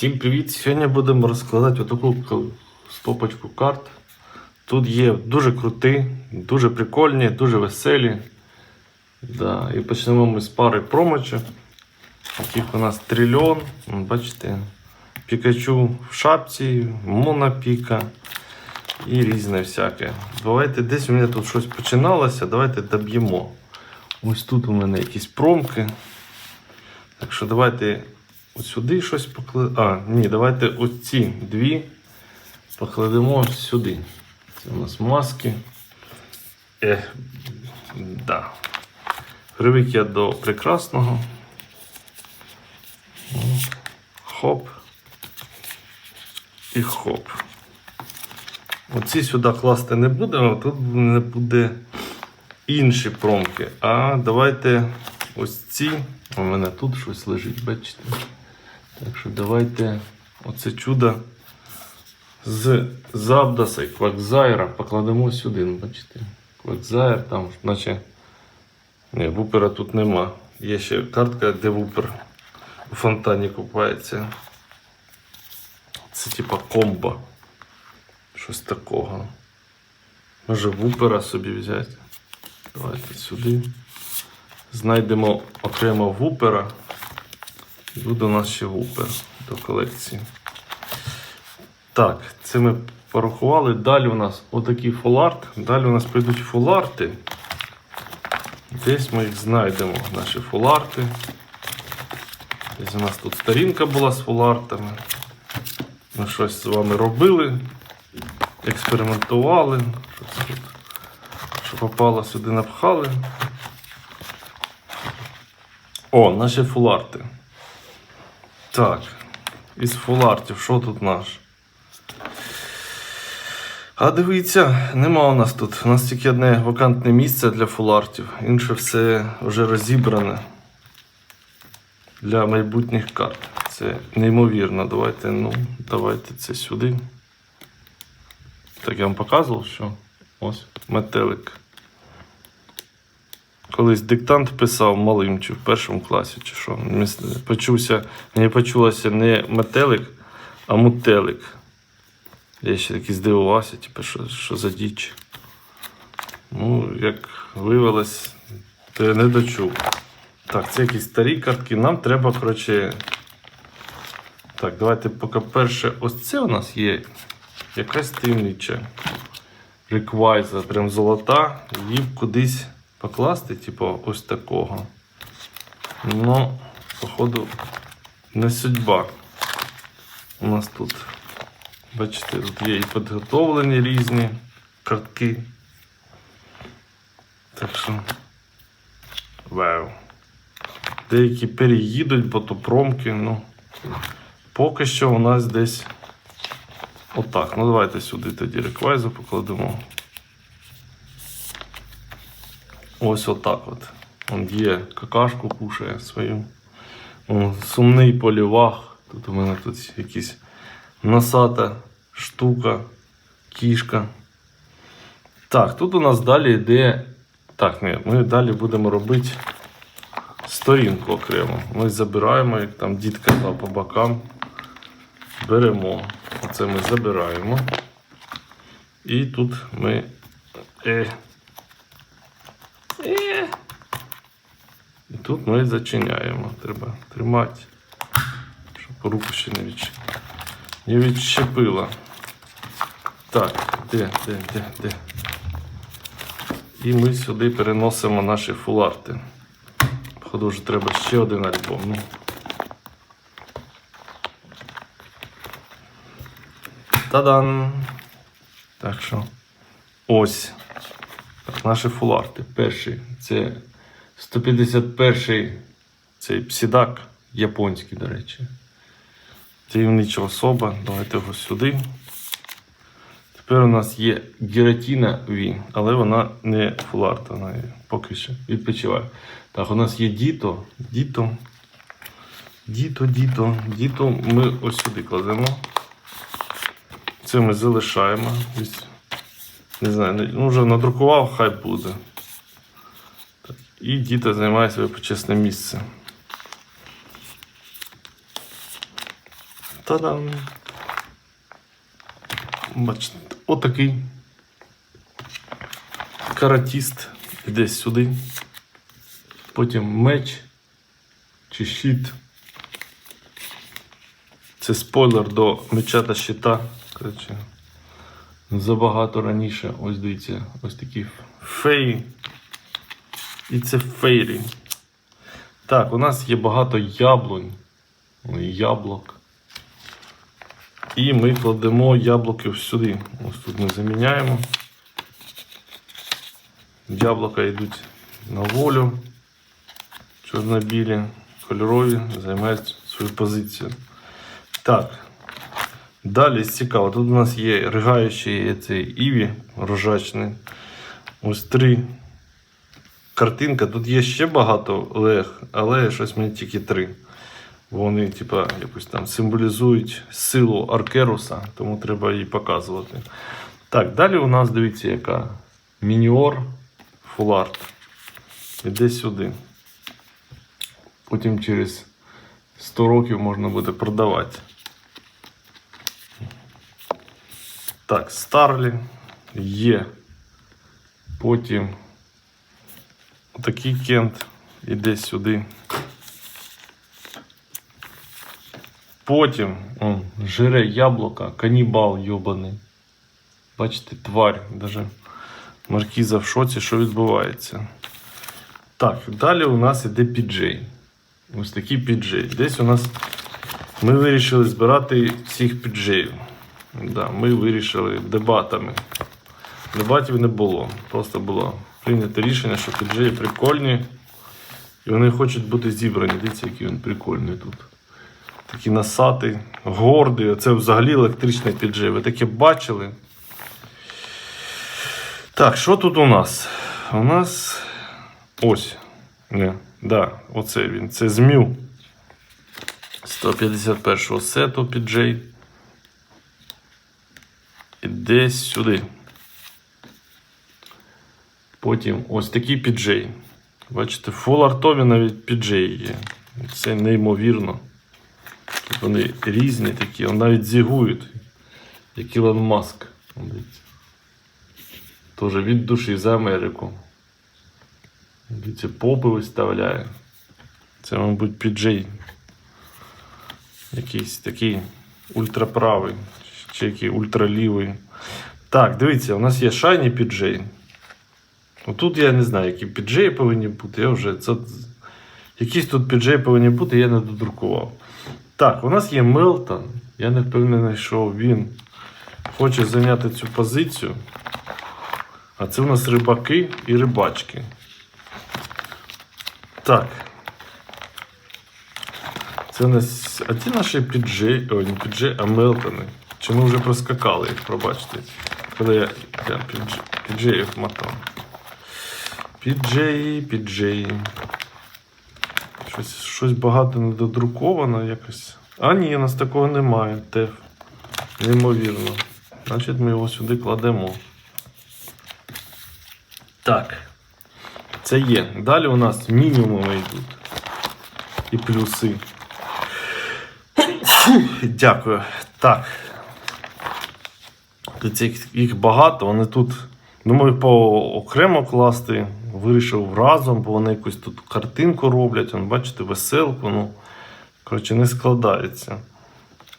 Всім привіт! Сьогодні будемо розкладати отаку стопочку карт. Тут є дуже круті, дуже прикольні, дуже веселі. Да. І почнемо ми з пари промочок. Таких у нас трильйон. Бачите, Пікачу в шапці, монопіка і різне всяке. Давайте десь у мене тут щось починалося, давайте доб'ємо. Ось тут у мене якісь промки. Так що давайте Сюди щось покладемо. А, ні, давайте оці дві покладемо сюди. Це у нас маски. Ех, да. Привик я до прекрасного. Хоп. І хоп. Оці сюди класти не будемо, тут не буде інші промки. А давайте ось ці. У мене тут щось лежить, бачите? Так що давайте оце чудо з Завдаса і Квакзайра покладемо сюди. ну, Бачите? Квакзайр там, наче. Ні, вупера тут нема. Є ще картка, де вупер у фонтані купається. Це типа комбо. Щось такого. Може вупера собі взяти. Давайте сюди. Знайдемо окремо вупера. Буде у нас ще вупер до колекції. Так, це ми порахували. Далі у нас отакий фуларт. Далі у нас прийдуть фуларти. Десь ми їх знайдемо, наші фуларти. Десь у нас тут сторінка була з фулартами. Ми щось з вами робили, експериментували. Що це тут? Що попало сюди напхали. О, наші фуларти. Так, із фулартів, що тут наш? А дивіться, нема у нас тут. У нас тільки одне вакантне місце для фулартів, інше все вже розібране для майбутніх карт. Це неймовірно. Давайте, ну, давайте це сюди. Так я вам показував, що ось метелик. Колись диктант писав малим чи в першому класі, чи що. Почувся, мені почулося не метелик, а мутелик. Я ще такий здивувався, типу, що, що за діч. Ну, як виявилось, то я не дочув. Так, це якісь старі картки. Нам треба, коротше. Так, давайте поки перше. Ось це у нас є якась таємнича. Реквайза, прям золота. Її кудись покласти, типу, ось такого. Ну, походу, не судьба. У нас тут, бачите, тут є і підготовлені різні картки. Так що. Вау. Деякі переїдуть, бо то промки, ну. Поки що у нас десь. Отак. Ну давайте сюди тоді реквайзу покладемо. Ось отак от. Он є какашку кушає свою. О, сумний полівах. Тут у мене тут якісь носата штука, кішка. Так, тут у нас далі йде. Так, ні, ми далі будемо робити сторінку окремо. Ми забираємо, як там дід казав по бокам. Беремо. Оце ми забираємо. І тут ми. Е. тут ми зачиняємо. Треба тримати, щоб руку ще не, відч... не відщепила. Так, де, де, де, де. І ми сюди переносимо наші фуларти. Походу вже треба ще один альбом. Ну. Та-дан! Так що ось. Так, наші фуларти. Перший це 151-й цей псідак, японський, до речі. Таємнича особа. Давайте його сюди. Тепер у нас є Гератіна V, але вона не фуларт, вона поки що відпочиває. Так, у нас є Діто. Діто. Діто, Діто. Діто ми ось сюди кладемо. Це ми залишаємо. Не знаю, ну вже надрукував, хай буде. І діти займає своє почесне місце. Та-дам! Бачите, отакий каратіст іде сюди. Потім меч чи щит. Це спойлер до меча та щита. Коротше, забагато раніше. Ось дивіться, ось такі феї. І це фейрі. Так, у нас є багато яблунь, ой, яблук. І ми кладемо яблуки сюди. Ось тут ми заміняємо. Яблука йдуть на волю. Чорно-білі, кольорові займають свою позицію. Так. Далі цікаво. Тут у нас є ригаючий цей Іві рожачний. Ось три картинка. Тут є ще багато лег, але щось мені тільки три. Вони, типа, якось там символізують силу Аркеруса, тому треба її показувати. Так, далі у нас дивіться, яка мініор фуларт. Іде сюди. Потім через 100 років можна буде продавати. Так, Старлі є. Потім отакий кент іде сюди. Потім он, жире яблука, канібал йобаний. Бачите, тварь. Даже маркіза в шоці, що відбувається. Так, далі у нас іде піджей. Ось такий піджей. Десь у нас ми вирішили збирати всіх піджеїв. Да, ми вирішили дебатами. Дебатів не було. Просто було прийнято рішення, що піджеї прикольні. І вони хочуть бути зібрані. Дивіться, який він прикольний тут. Такий насатий, гордий. Це взагалі електричний піджей. Ви таке бачили? Так, що тут у нас? У нас ось. Не, да, оце він. Це змів 151-го сету піджей. І десь сюди. Потім ось такий піджей. Бачите, артові навіть піджеї є. Це неймовірно. Тут вони різні такі, навіть зігують, як Ілон Маск. Тоже від душі за Америку. Дивіться, попи виставляє. Це, мабуть, піджей. Якийсь такий ультраправий, чи який ультралівий. Так, дивіться, у нас є шайні піджей. Тут я не знаю, які піджеї повинні бути. Я вже це... Якісь тут піджеї повинні бути, я не додрукував. Так, у нас є Мелтон. Я не впевнений, що він хоче зайняти цю позицію. А це у нас рибаки і рибачки. Так. Це у нас. А ці наші піджей. Ой, не піджей, а Мелтони. Чи ми вже проскакали їх, пробачте. Коли я, я підж... піджеїв мотав. Піджеї, піджеї. Щось, щось багато не додруковано якось. А ні, у нас такого немає. Теф. Неймовірно. Значить, ми його сюди кладемо. Так. Це є. Далі у нас мінімуми йдуть. І плюси. Дякую. Так. Тут їх багато, вони тут. Думаю, по окремо класти. Вирішив разом, бо вони якусь тут картинку роблять. Вон, бачите, веселку. Ну, коротше, не складається.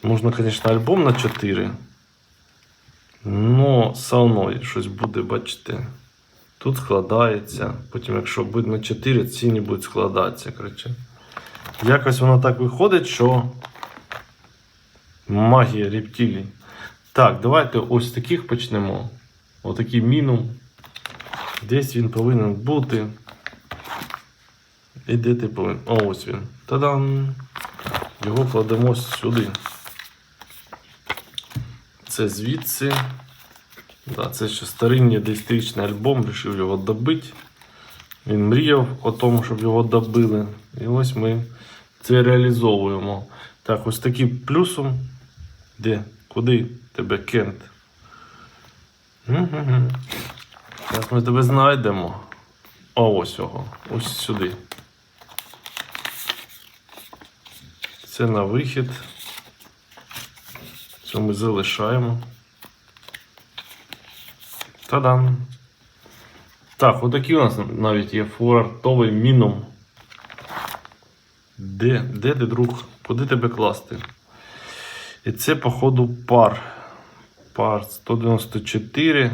Можна, звісно, альбом на 4. Ну, все одно щось буде, бачите. Тут складається. Потім, якщо буде на 4, ціні будуть складатися. Коротше. Якось воно так виходить, що магія рептилій. Так, давайте ось таких почнемо. Отакий мінум. Десь він повинен бути. І де ти повинен? О, ось він. Та-дам! Його кладемо сюди. Це звідси. Да, це ще старинний десятирічний альбом, вирішив його добити. Він мріяв о тому, щоб його добили. І ось ми це реалізовуємо. Так, ось таким плюсом. Де? Куди тебе Кент? Мгм. Зараз ми тебе знайдемо. О, ось його. Ось сюди. Це на вихід. Це ми залишаємо. Та-дам! Так, отакий у нас навіть є фуартовий мінум. Де? Де ти, друг? Куди тебе класти? І це, походу, пар. Пар 194.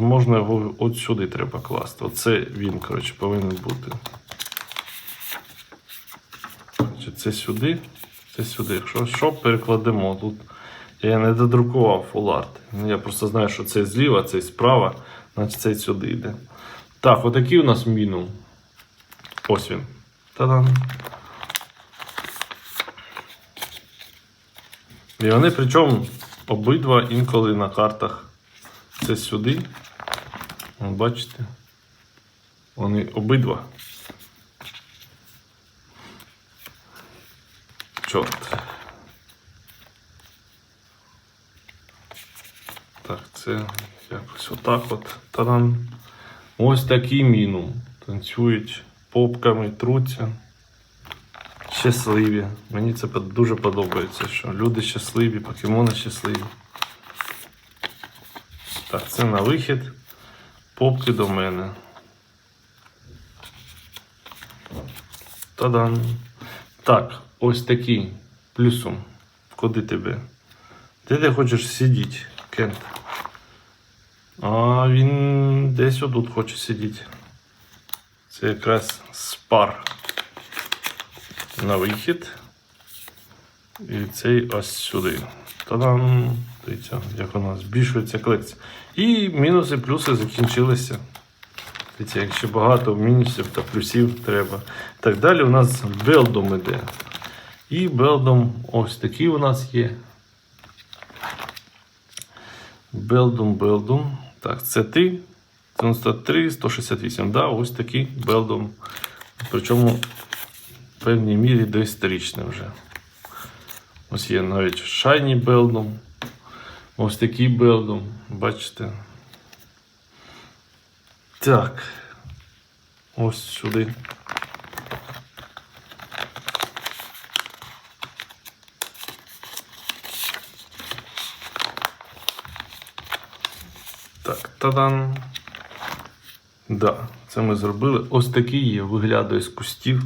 Можна його от сюди треба класти. Оце він, коротше, повинен бути. Це сюди, це сюди. Якщо що, перекладемо. Тут я не додрукував фуларт. Я просто знаю, що це зліва, це справа, значить це сюди йде. Так, отакий у нас мінімум. Ось він. Та-дам. І вони причому обидва інколи на картах це сюди. Бачите? Вони обидва. Чорт. Так, це якось отак от. Та-дам. Ось такий мінум. Танцюють попками, труться. Щасливі. Мені це дуже подобається, що люди щасливі, покемони щасливі. Так, це на вихід. Попки до мене. Та-дам. Так, ось такий плюсом. Куди тебе? Де ти хочеш сидіти, Кент? А він десь отут хоче сидіти. Це якраз спар на вихід. І цей ось сюди. Та-дам! Дивіться, як нас збільшується колекція. І мінуси, плюси закінчилися. Дивіться, якщо багато мінусів та плюсів треба. Так далі у нас белдом іде. І белдом ось такий у нас є. Белдум, белдум. Так, це ти. 93, 168. Да, ось такий белдум. Причому в певній мірі доісторичний вже. Ось є навіть шайні белдум. Ось такий белдум. Бачите. Так. Ось сюди. Так, тадан. Да, це ми зробили. Ось такий є, виглядає з кустів.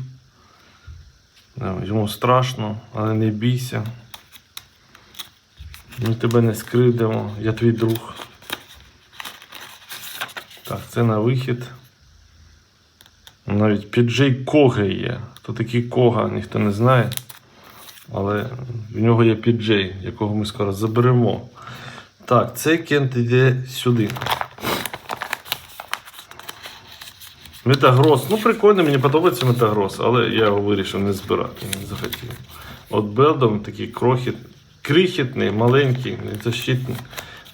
Йому страшно, але не бійся. Ми тебе не скривдимо, я твій друг. Так, це на вихід. Навіть піджей Кога є. Хто такий Кога, ніхто не знає. Але в нього є піджей, якого ми скоро заберемо. Так, цей кент йде сюди. Метагрос. Ну, прикольно, мені подобається метагрос, але я його вирішив не збирати, не захотів. От Белдом такий крохіт, крихітний, маленький, беззащитний.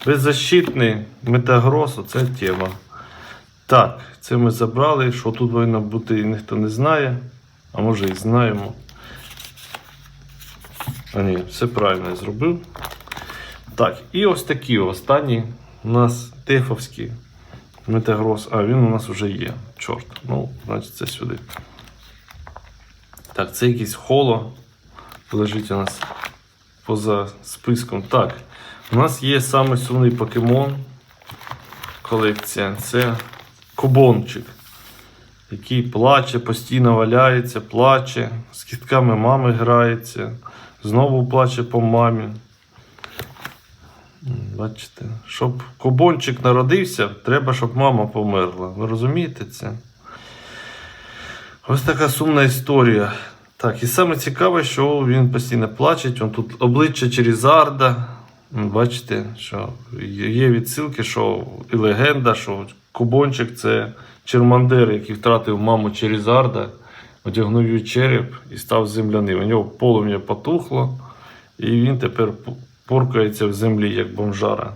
Беззащитний метагрос, оце тема. Так, це ми забрали. Що тут повинно бути, ніхто не знає. А може і знаємо. А ні, все правильно я зробив. Так, і ось такі останні у нас тефовські метагроз. А, він у нас вже є. Чорт. Ну, значить, це сюди. Так, це якийсь холо. Лежить у нас поза списком. Так, у нас є саме сумний покемон. Колекція. Це кубончик, який плаче, постійно валяється, плаче, з кітками мами грається, знову плаче по мамі. Бачите, щоб кубончик народився, треба, щоб мама померла. Ви розумієте це? Ось така сумна історія. Так, і саме цікаве, що він постійно плаче. Он тут обличчя Черізарда. Бачите, що є відсилки, що і легенда, що Кубончик це Чермандер, який втратив маму Черізарда, одягнув її череп і став земляним. У нього полум'я потухло, і він тепер поркається в землі, як бомжара.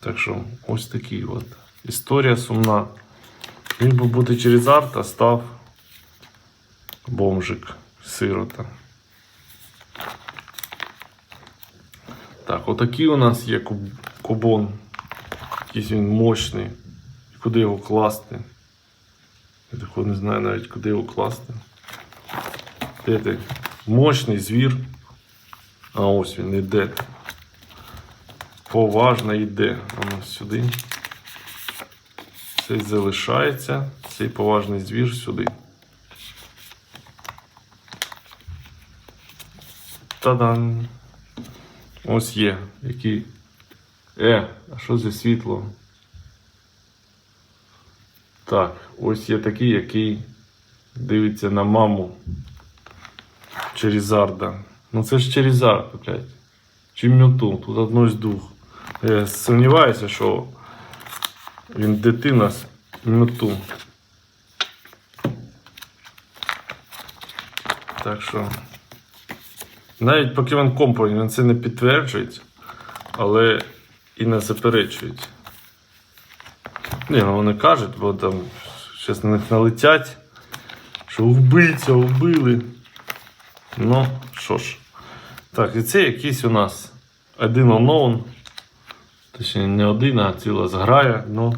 Так що ось такий от. Історія сумна. Він був бути Черізард, а став бомжик, сирота. Так, отакий у нас є куб- кубон. Якийсь він мощний. Куди його класти? Я такого не знаю навіть, куди його класти. Де? Мощний звір. А ось він іде. Поважно йде. Воно сюди. Цей залишається. Цей поважний звір сюди. Та-дам! Ось є. Який. Е, а що за світло? Так, ось є такий, який дивиться на маму Черізарда. Ну це ж Черізард, блядь. Мюту, тут одно з двох. Я сумніваюся, що він дитина з Мюту. Так що. Навіть Pokemon Company він це не підтверджують, але і не заперечують. Ні, ну вони кажуть, бо там щось на них налетять, що вбивця, вбили. Ну, що ж. Так, і це якийсь у нас один unknown. Точніше, не один, а ціла зграя. Ну,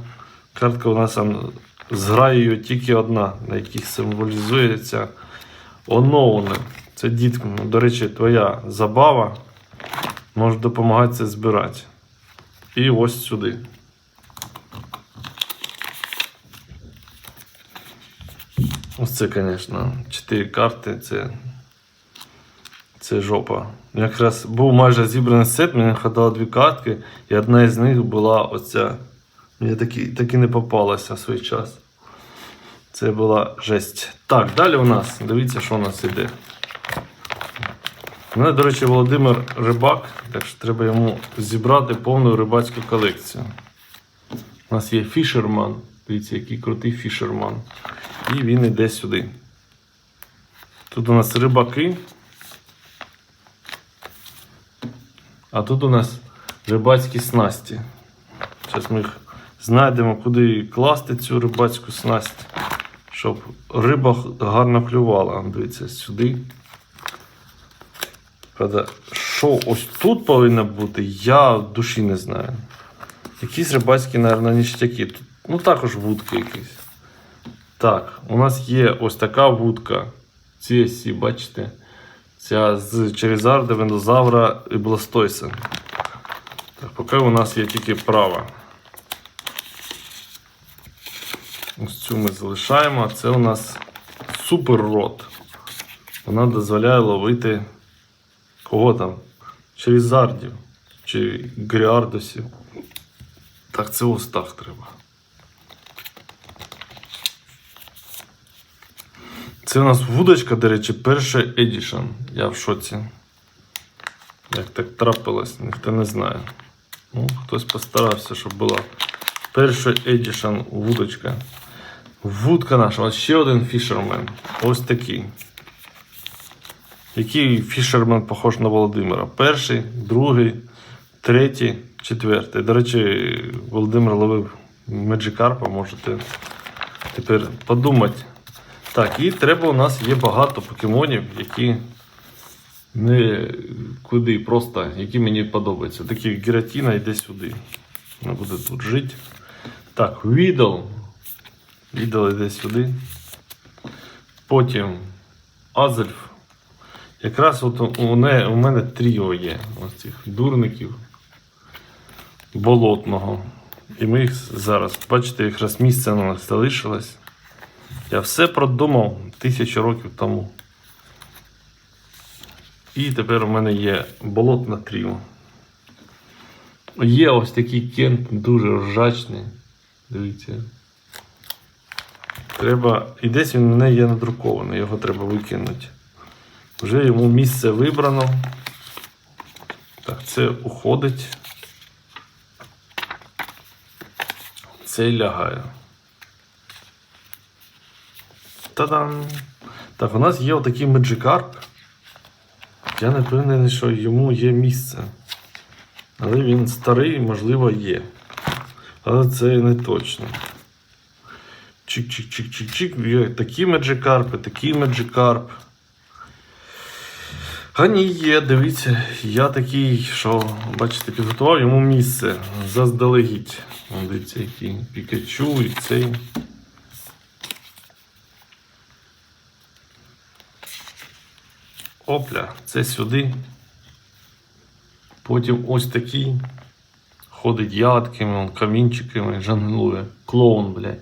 картка у нас там з граєю тільки одна, на яких символізується unknown. Це дітка, ну, до речі, твоя забава. Може допомагати це збирати. І ось сюди. Ось це, звісно, 4 карти, це, це жопа. Якраз був майже зібраний сет, мені хватало дві картки, і одна із них була оця. Мені таки, таки не попалася в свій час. Це була жесть. Так, далі у нас, дивіться, що у нас іде. Мене, до речі, Володимир Рибак, так що треба йому зібрати повну рибацьку колекцію. У нас є фішерман. Дивіться, який крутий фішерман. І він іде сюди. Тут у нас рибаки. А тут у нас рибацькі снасті. Зараз ми їх знайдемо, куди класти цю рибацьку снасть, щоб риба гарно клювала. Дивіться, сюди. Правда, що ось тут повинно бути, я душі не знаю. Якісь рибацькі, мабуть, ніштяки. Ну також вудки якісь. Так, у нас є ось така вудка. CSC, бачите? Ця з Черезарда, Вендозавра і Бластойса. Так, поки у нас є тільки права. Ось цю ми залишаємо. Це у нас супер рот. Вона дозволяє ловити кого там? Черезардів чи Гріардосів. Так, це ось так треба. Це у нас вудочка, до речі, перша Едішн. Я в шоці. Як так трапилось, ніхто не знає. Ну, хтось постарався, щоб була перша Edition вудочка. Вудка наша, ось ще один фішермен. Ось такий. Який фішермен похож на Володимира? Перший, другий, третій, четвертий. До речі, Володимир ловив Меджикарпа, можете тепер подумати. Так, і треба у нас є багато покемонів, які не куди, просто які мені подобаються. Такі Гіратіна йде сюди. Вона буде тут жити. Так, Відл. Відл йде сюди. Потім Азельф. Якраз от у мене, у мене тріо є ось цих дурників болотного. І ми їх зараз, бачите, якраз місце на нас залишилось. Я все продумав тисячу років тому. І тепер у мене є болотна тріо. Є ось такий кент дуже ржачний. Дивіться. Треба. І десь він у мене є надрукований, його треба викинути. Вже йому місце вибрано. Так, це уходить. Це лягає. Та-дам! Так, у нас є отакий Меджикарп. Я не впевнений, що йому є місце. Але він старий, можливо, є. Але це не точно. Чик-чик-чик-чик-чик. Такі меджикарпи, такі меджикарп. А ні, є, дивіться, я такий, що, бачите, підготував йому місце заздалегідь. Дивіться, який Пікачу і цей. Опля, це сюди. Потім ось такий. Ходить ядками, камінчиками, жонглує. Клоун, блядь.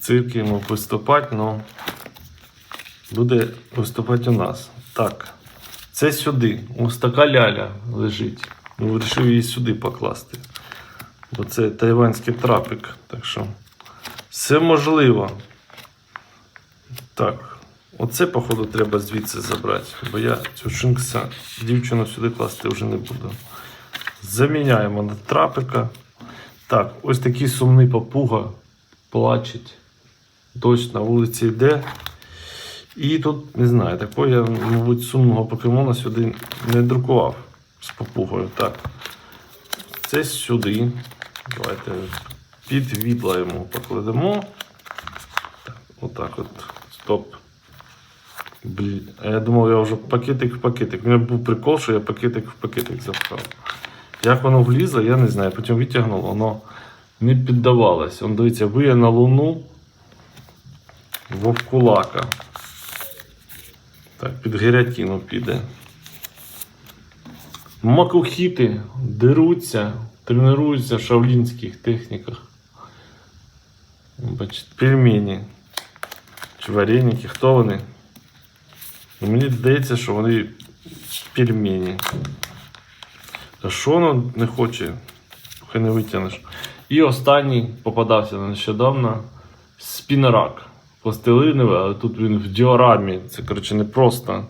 Цирки йому виступати, но буде виступати у нас. Так. Це сюди. Ось така ляля лежить. Ну, вирішив її сюди покласти. Бо це тайванський трапик. Так що все можливо. Так. Оце, походу, треба звідси забрати. Бо я цю шинкса дівчину сюди класти вже не буду. Заміняємо на трапика. Так, ось такий сумний папуга плачеть. Дощ на вулиці йде. І тут, не знаю, такого я, мабуть, сумного покемона сюди не друкував з папугою. Так. Це сюди. Давайте під відла йому покладемо. Так, отак от. Стоп. Блін. А я думав, я вже пакетик в пакетик. У мене був прикол, що я пакетик в пакетик запхав. Як воно влізло, я не знаю. Потім витягнув, воно не піддавалось. Он дивіться, виє на луну вовкулака. Так, під гірятіну піде. Макухіти деруться, тренуються в шавлінських техніках. Бачите, пельмені. Чи вареники, хто вони? Ну, Мені здається, що вони пельмені. А що воно не хоче? Хай не витягнеш. І останній попадався нещодавно спінерак. Пластилиновий, але тут він в діорамі. Це, коротше, не просто.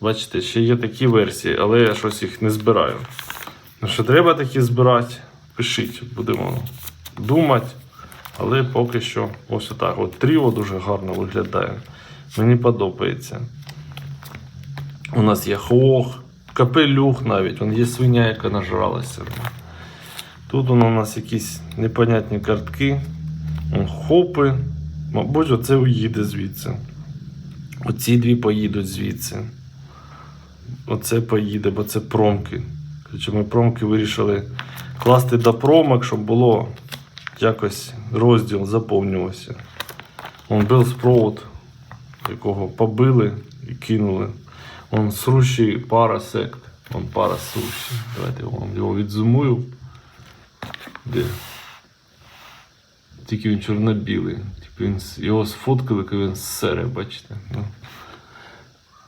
Бачите, ще є такі версії, але я щось їх не збираю. Ну, що треба такі збирати, пишіть, будемо думати. Але поки що ось отак. От тріо дуже гарно виглядає. Мені подобається. У нас є хох, капелюх навіть, вон є свиня, яка нажралася. Тут у нас якісь непонятні картки, хопи. Мабуть, оце уїде звідси. Оці дві поїдуть звідси. Оце поїде, бо це промки. Короче, ми промки вирішили класти до промок, щоб було якось розділ заповнювався. Он Белл Спроут, якого побили і кинули. Он срущий пара сект. Он пара срущий. Давайте я вам його відзумую. Де? Тільки він чорно-білий. Типу він, його сфоткали, коли він сере, бачите. Ну.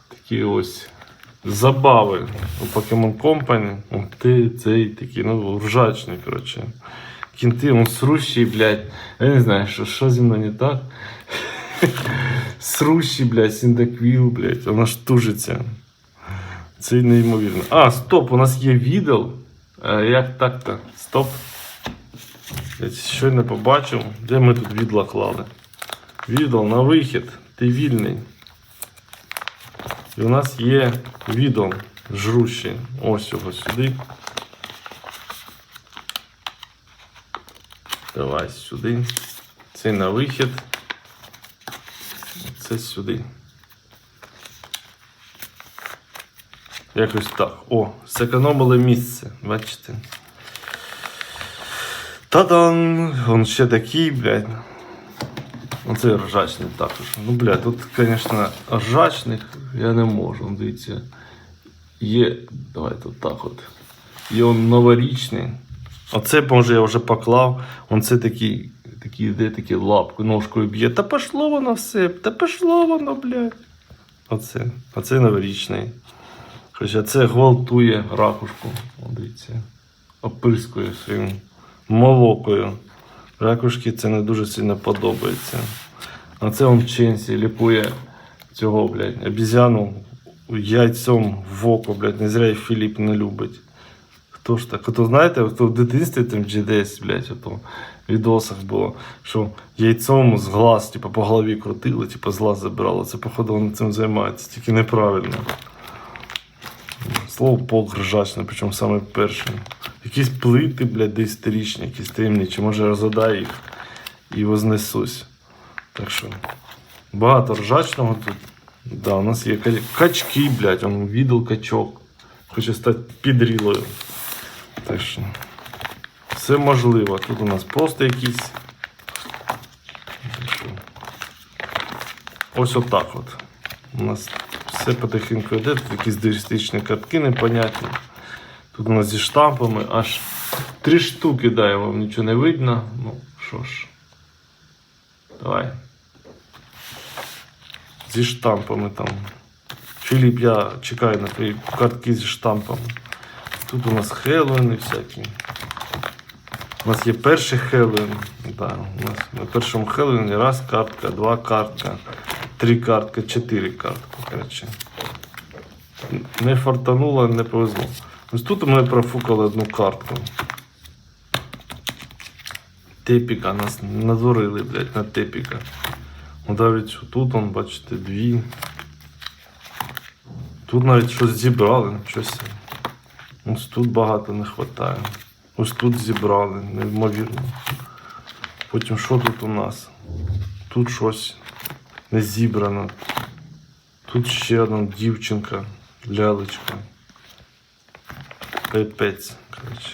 Такі ось забави у Pokemon Company. Ти, цей такий, ну, ржачний, коротше. Кінти, он срущий, блядь. Я не знаю, що, що зі мною не так. Срущий, блядь, синдаквіл, блядь, вона ж тужиться. Це неймовірно. А, стоп, у нас є відео. Е, як так-то? Стоп. Щойно побачив, де ми тут відла клали. Відео на вихід. Ти вільний. І у нас є відео жрущий. Ось його сюди. Давай сюди. Це на вихід. Це сюди. Якось так. О, зекономили місце. Бачите? Та-дан! Он ще такий, блядь. Оце ржачний також. Ну, блядь, тут, звісно, ржачних я не можу. Дивіться. Є. Давайте так от. Є он новорічний. Оце, може, я вже поклав. Он це такий, такий, де такі лапку, ножкою б'є. Та пошло воно все, та пошло воно, блядь. Оце. Оце новорічний. Хоча це гвалтує ракушку. Дивіться. Опискує своїм молокою. Ракушки це не дуже сильно подобається. А це он Ченсі лікує цього, блядь, обізяну яйцем в око, блядь, не зря і Філіп не любить. Хто ж так? Ото знаєте, хто в дитинстві там чи десь, блядь, в відосах було, що яйцом з глаз, типу, по голові крутили, типу, з глаз забирало. Це, походу, вони цим займаються, тільки неправильно. Слово полк ржачне, причому саме першим. Якісь плити, блядь, десятирічні, якісь темні, чи може розгадай їх і вознесусь. Так що багато ржачного тут. Да, у нас є качки, блядь, он відділ качок. Хоче стати підрілою. Так що все можливо. Тут у нас просто якісь. Ось отак от. У нас все потихеньку йде, тут якісь дирістичні картки непонятні. Тут у нас зі штампами аж три штуки, дай вам нічого не видно. Ну, що ж. Давай. Зі штампами там. Філіп, я чекаю на твої картки зі штампами. Тут у нас Хеллоуіни всякі. У нас є перший Хеллоуін. Да, у нас на першому Хеллоуіні раз картка, два картка, три картка, чотири картки. Не фартануло, не повезло. Ось тут ми профукали одну картку. Тепіка нас надурили, блядь, на тепіка. Ну, навіть тут, он, бачите, дві. Тут навіть щось зібрали, щось. Ось тут багато не вистачає. Ось тут зібрали, неймовірно. Потім що тут у нас? Тут щось не зібрано. Тут ще одна дівчинка, лялечка. Пипець, коротше.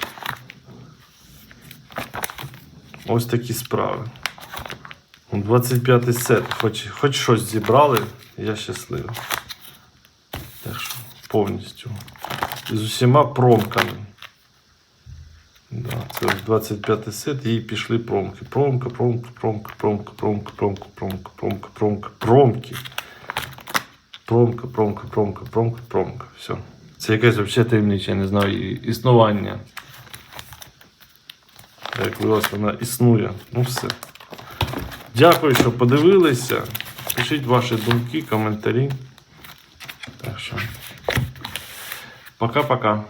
Ось такі справи. 25 сет. Хоч, хоч щось зібрали, я щасливий. Так що повністю. І з усіма промками. Да, це ось 25 сет, і пішли промки. Промка, промка, промка, промка, промка, промка, промка, промка, промка, промки. Промка, промка, промка, промка, промка. Все. Це якесь взагалі таємниче, я не знаю, існування. Як виявилось, вона існує. Ну все. Дякую, що подивилися. Пишіть ваші думки, коментарі. Так що. Пока-пока.